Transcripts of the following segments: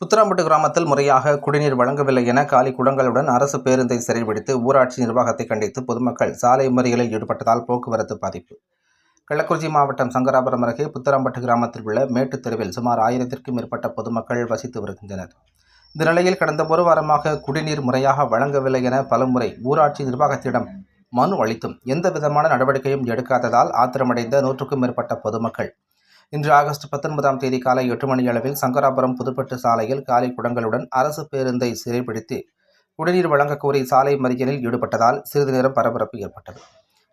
புத்தராம்பட்டு கிராமத்தில் முறையாக குடிநீர் வழங்கவில்லை என காலி குடங்களுடன் அரசு பேருந்தை சிறைபிடித்து ஊராட்சி நிர்வாகத்தை கண்டித்து பொதுமக்கள் சாலை மறியலில் ஈடுபட்டதால் போக்குவரத்து பாதிப்பு. கள்ளக்குறிச்சி மாவட்டம் சங்கராபுரம் அருகே புத்தராம்பட்டு கிராமத்தில் உள்ள மேட்டுத் தெருவில் சுமார் ஆயிரத்திற்கும் மேற்பட்ட பொதுமக்கள் வசித்து வருகின்றனர். இந்த நிலையில் கடந்த ஒரு வாரமாக குடிநீர் முறையாக வழங்கவில்லை என பலமுறை ஊராட்சி நிர்வாகத்திடம் மனு அளித்தும் எந்த விதமான நடவடிக்கையும் எடுக்காததால் ஆத்திரமடைந்த நூற்றுக்கும் மேற்பட்ட பொதுமக்கள் இன்று ஆகஸ்ட் பத்தொன்பதாம் தேதி காலை எட்டு மணி அளவில் சங்கராபுரம் புதுப்பட்டு சாலையில் காலி குடங்களுடன் அரசு பேருந்தை சிறைபிடித்து குடிநீர் வழங்கக்கோரி சாலை மறியலில் ஈடுபட்டதால் சிறிது நேரம் பரபரப்பு ஏற்பட்டது.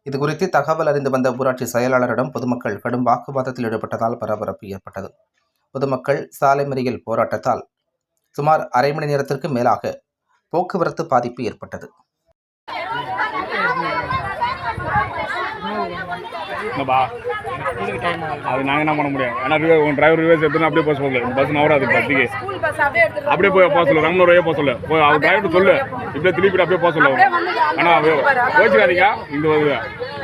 இதுகுறித்து தகவல் அறிந்து வந்த ஊராட்சி செயலாளரிடம் பொதுமக்கள் கடும் வாக்குவாதத்தில் ஈடுபட்டதால் பரபரப்பு ஏற்பட்டது. பொதுமக்கள் சாலை மறியல் போராட்டத்தால் சுமார் அரை மணி நேரத்திற்கு மேலாக போக்குவரத்து பாதிப்பு ஏற்பட்டது. என்னப்பா? அது நாங்கள் என்ன பண்ண முடியும்? ஏன்னா ரிவே உன் டிரைவர் ரிவேஸ் எடுத்துன்னு அப்படியே போக சொல்லு. இந்த பஸ் நவராது பஸ்ஸுக்கு ஸ்கூல் பஸ் அப்படியே போய் போக சொல்லு. ரங்கனூர் போக சொல்லு. போய் அவர் டிரைவர் சொல்லு. இப்படியே திருப்பி அப்படியே போக சொல்லு. ஆனால் யோசிக்காதீங்க இங்கே வருது.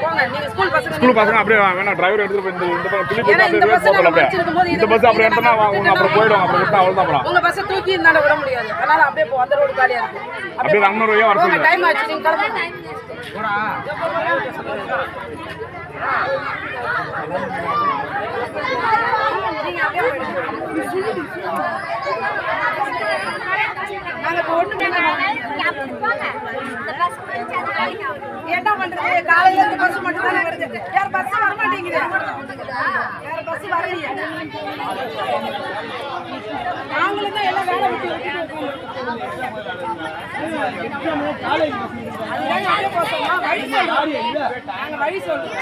போங்க. நீங்க ஸ்கூல் பசங்க அப்படியே வேணா டிரைவர் எடுத்துட்டு போய் இந்த இந்த பக்கம் திருப்பி அப்படியே இந்த போக சொல்லு அப்படியே. இந்த பஸ் அப்படியே அவங்க அப்புறம் போயிடும். அப்புறம் விட்டா அவ்வளோ அப்புறம். உங்க பஸ் தூக்கி இருந்தால விட முடியாது. அதனால அப்படியே போ அந்த ரோடு காலியா இருக்கு. அப்படியே ரங்கனூர் வர போங்க. சொல்லு. டைம் ஆச்சு. நீங்க கிளம்புங்க. என்ன பண்றது? காலையில இருந்து பஸ் மட்டும் தானே வருது. வேற பஸ் வர மாட்டேங்குது. வேற பஸ் வரலையே. நாங்களும் தான் எல்லாம் வேலை விட்டு விட்டுட்டு வழி சொல்றோம். நாங்க வழி சொல்றோம்.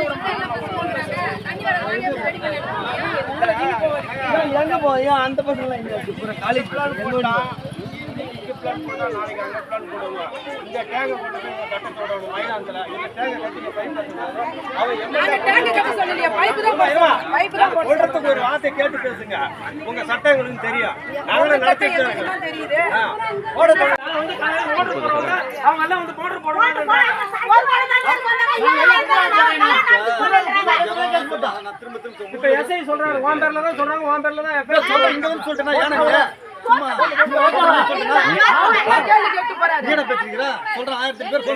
சொல்றோம். எங்க போய் அந்த பசங்க இங்க காலேஜ் டேங்க். பைப் தான் போடுறோம். சொல்றதுக்கு ஒரு வார்த்தை கேட்டு பேசுங்க. உங்க சட்டங்களுக்கு தெரியும். நாங்களும் நடத்திட்டு தெரியுது. ஆ, போட சொல்லுங்க. அவங்க எல்லாம் வந்து போடுற போட இப்ப எஸ்ஐ சொல்றாரு உன் பேர்ல தான் சொல்றாங்க உன் பேர்ல தான் எஃப்ஐஆர் சொல்றாங்க வந்து சொல்லிட்டேன்னா ஏன்னா ஆயிரத்தி பேர்